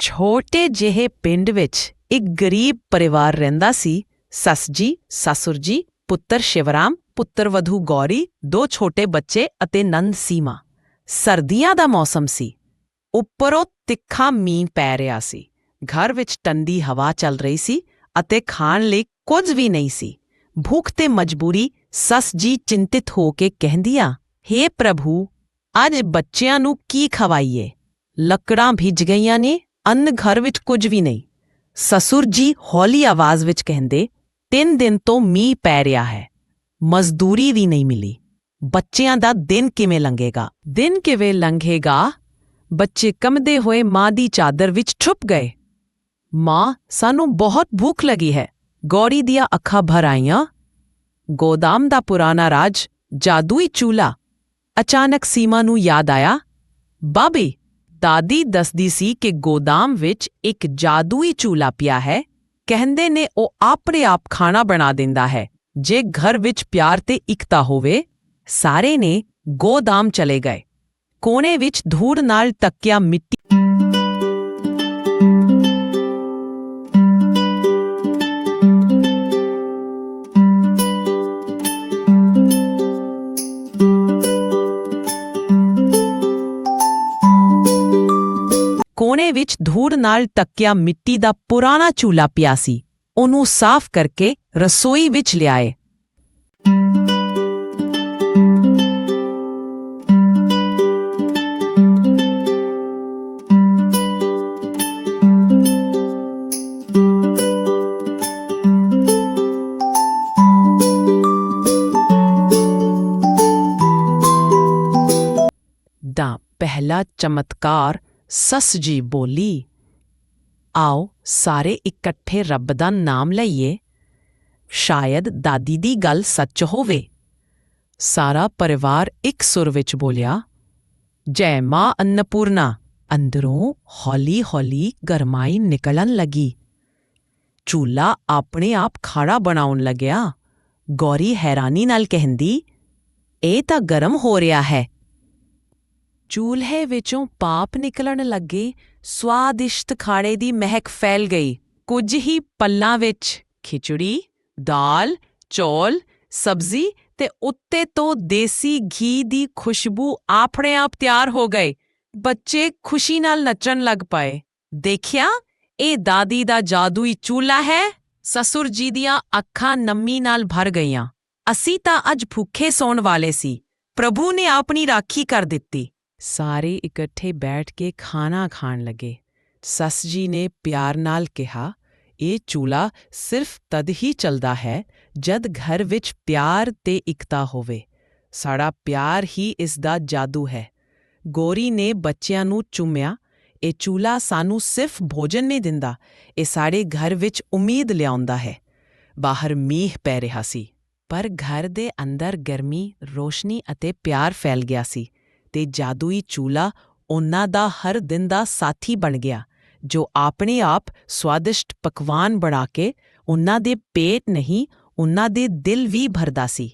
ਛੋਟੇ ਜਿਹੇ ਪਿੰਡ ਵਿੱਚ ਇੱਕ ਗਰੀਬ ਪਰਿਵਾਰ ਰਹਿੰਦਾ ਸੀ। ਸੱਸ ਜੀ, ਸਸੁਰ ਜੀ, ਪੁੱਤਰ ਸ਼ਿਵਰਾਮ, ਪੁੱਤਰ ਵਧੂ ਗੌਰੀ, ਦੋ ਛੋਟੇ ਬੱਚੇ ਅਤੇ ਨੰਦ ਸੀਮਾ। ਸਰਦੀਆਂ ਦਾ ਮੌਸਮ ਸੀ। ਉੱਪਰੋਂ ਤਿੱਖਾ ਮੀਂਹ ਪੈ ਰਿਹਾ ਸੀ। ਘਰ ਵਿੱਚ ਟੰਡੀ ਹਵਾ ਚੱਲ ਰਹੀ ਸੀ ਅਤੇ ਖਾਣ ਲਈ ਕੁਝ ਵੀ ਨਹੀਂ ਸੀ। ਭੁੱਖ ਤੇ ਮਜਬੂਰੀ ਸੱਸ ਜੀ ਚਿੰਤਿਤ ਹੋ ਕੇ ਕਹਿੰਦੀਆਂ ਹੇ ਪ੍ਰਭੂ, ਅੱਜ ਬੱਚਿਆਂ ਨੂੰ ਕੀ ਖਵਾਈਏ? ਲੱਕੜਾਂ ਭਿੱਜ ਗਈਆਂ ਨੇ ਅੰਨ ਘਰ ਵਿੱਚ ਕੁਝ ਵੀ ਨਹੀਂ। ਸਸੁਰ ਜੀ ਹੌਲੀ ਆਵਾਜ਼ ਵਿੱਚ ਕਹਿੰਦੇ, ਤਿੰਨ ਦਿਨ ਤੋਂ ਮੀਂਹ ਪੈ ਰਿਹਾ ਹੈ। ਮਜ਼ਦੂਰੀ ਵੀ ਨਹੀਂ ਮਿਲੀ। ਬੱਚਿਆਂ ਦਾ ਦਿਨ ਕਿਵੇਂ ਲੰਘੇਗਾ? ਦਿਨ ਕਿਵੇਂ ਲੰਘੇਗਾ? ਬੱਚੇ ਕੰਮਦੇ ਹੋਏ ਮਾਂ ਦੀ ਚਾਦਰ ਵਿੱਚ ਛੁਪ ਗਏ। ਮਾਂ, ਸਾਨੂੰ ਬਹੁਤ ਭੁੱਖ ਲੱਗੀ ਹੈ। ਗੌਰੀ ਦੀਆਂ ਅੱਖਾਂ ਭਰ ਆਈਆਂ। ਗੋਦਾਮ ਦਾ ਪੁਰਾਣਾ ਰਾਜ, ਜਾਦੂਈ ਚੂਲਾ। ਅਚਾਨਕ ਸੀਮਾ ਨੂੰ ਯਾਦ ਆਇਆ, ਬਾਬੀ ਦਾਦੀ ਦੱਸਦੀ ਸੀ ਕਿ ਗੋਦਾਮ ਵਿੱਚ ਇੱਕ ਜਾਦੂਈ ਚੂਲਾ ਪਿਆ ਹੈ। ਕਹਿੰਦੇ ਨੇ ਉਹ ਆਪਣੇ ਆਪ ਖਾਣਾ ਬਣਾ ਦਿੰਦਾ ਹੈ। ਜੇ ਘਰ ਵਿੱਚ ਪਿਆਰ ਤੇ ਇਕਤਾ ਹੋਵੇ, ਸਾਰੇ ਨੇ ਗੋਦਾਮ ਚਲੇ ਗਏ। ਕੋਨੇ ਵਿੱਚ ਧੂੜ ਨਾਲ ਤੱਕਿਆ ਮਿੱਟੀ ਕੋਨੇ ਵਿੱਚ ਧੂੜ ਨਾਲ ਤੱਕਿਆ ਮਿੱਟੀ ਦਾ ਪੁਰਾਣਾ ਚੂਲਾ ਪਿਆ ਸੀ। ਉਹਨੂੰ ਸਾਫ਼ ਕਰਕੇ ਰਸੋਈ ਵਿੱਚ ਲਿਆਏ। ਦਾ ਪਹਿਲਾ ਚਮਤਕਾਰ ਸੱਸ ਜੀ ਬੋਲੀ, ਆਓ ਸਾਰੇ ਇਕੱਠੇ ਰੱਬ ਦਾ ਨਾਮ ਲਈਏ। ਸ਼ਾਇਦ ਦਾਦੀ ਦੀ ਗੱਲ ਸੱਚ ਹੋਵੇ। ਸਾਰਾ ਪਰਿਵਾਰ ਇੱਕ ਸੁਰ ਵਿੱਚ ਬੋਲਿਆ, ਜੈ ਮਾਂ ਅੰਨਪੂਰਨਾ। ਅੰਦਰੋਂ ਹੌਲੀ-ਹੌਲੀ ਗਰਮਾਈ ਨਿਕਲਣ ਲੱਗੀ। ਚੂਲਾ ਆਪਣੇ ਆਪ ਖਾੜਾ ਬਣਾਉਣ ਲੱਗਿਆ। ਗੌਰੀ ਹੈਰਾਨੀ ਨਾਲ ਕਹਿੰਦੀ, ਇਹ ਤਾਂ ਗਰਮ ਹੋ ਰਿਹਾ ਹੈ। ਚੂਲਹੇ ਵਿੱਚੋਂ ਪਾਪ ਨਿਕਲਣ ਲੱਗੇ, ਸਵਾਦਿਸ਼ਟ ਖਾੜੇ ਦੀ ਮਹਿਕ ਫੈਲ ਗਈ। ਕੁਝ ਹੀ ਪੱਲਾਂ ਵਿੱਚ ਖਿਚੜੀ, ਦਾਲ, ਚੌਲ, ਸਬਜ਼ੀ ਤੇ ਉੱਤੇ ਤੋਂ ਦੇਸੀ ਘੀ ਦੀ ਖੁਸ਼ਬੂ ਆਪਣੇ ਆਪ ਤਿਆਰ ਹੋ ਗਏ। ਬੱਚੇ ਖੁਸ਼ੀ ਨਾਲ ਨੱਚਣ ਲੱਗ ਪਏ। ਦੇਖਿਆ, ਇਹ ਦਾਦੀ ਦਾ ਜਾਦੂਈ ਚੂਲਾ ਹੈ। ਸਸੁਰ ਜੀ ਦੀਆਂ ਅੱਖਾਂ ਨੰਮੀ ਨਾਲ ਭਰ ਗਈਆਂ। ਅਸੀਂ ਤਾਂ ਅੱਜ ਭੁੱਖੇ ਸੌਣ ਵਾਲੇ ਸੀ। ਪ੍ਰਭੂ ਨੇ ਆਪਣੀ ਰਾਖੀ ਕਰ ਦਿੱਤੀ। ਸਾਰੇ ਇਕੱਠੇ ਬੈਠ ਕੇ ਖਾਣਾ ਖਾਣ ਲੱਗੇ। ਸੱਸ ਜੀ ਨੇ ਪਿਆਰ ਨਾਲ ਕਿਹਾ, ਇਹ ਚੂਲਾ ਸਿਰਫ ਤਦ ਹੀ ਚੱਲਦਾ ਹੈ ਜਦ ਘਰ ਵਿੱਚ ਪਿਆਰ ਤੇ ਇਕਤਾ ਹੋਵੇ। ਸਾਡਾ ਪਿਆਰ ਹੀ ਇਸ ਦਾ ਜਾਦੂ ਹੈ ਗੋਰੀ ਨੇ ਬੱਚਿਆਂ ਨੂੰ ਚੁੰਮਿਆ, ਇਹ ਚੂਲਾ ਸਾਨੂੰ ਸਿਰਫ ਭੋਜਨ ਨਹੀਂ ਦਿੰਦਾ, ਇਹ ਸਾਡੇ ਘਰ ਵਿੱਚ ਉਮੀਦ ਲਿਆਉਂਦਾ ਹੈ ਬਾਹਰ ਮੀਂਹ ਪੈ ਰਿਹਾ ਸੀ, ਪਰ ਘਰ ਦੇ ਅੰਦਰ ਗਰਮੀ, ਰੋਸ਼ਨੀ ਅਤੇ ਪਿਆਰ ਫੈਲ ਗਿਆ ਸੀ। ਤੇ ਜਾਦੂਈ ਚੂਲਾ ਉਹਨਾਂ ਦਾ ਹਰ ਦਿਨ ਦਾ ਸਾਥੀ ਬਣ ਗਿਆ, ਜੋ ਆਪਣੇ ਆਪ ਸਵਾਦਿਸ਼ਟ ਪਕਵਾਨ ਬਣਾ ਕੇ ਉਹਨਾਂ ਦੇ ਪੇਟ ਨਹੀਂ, ਉਹਨਾਂ ਦੇ ਦਿਲ ਵੀ ਭਰਦਾ ਸੀ।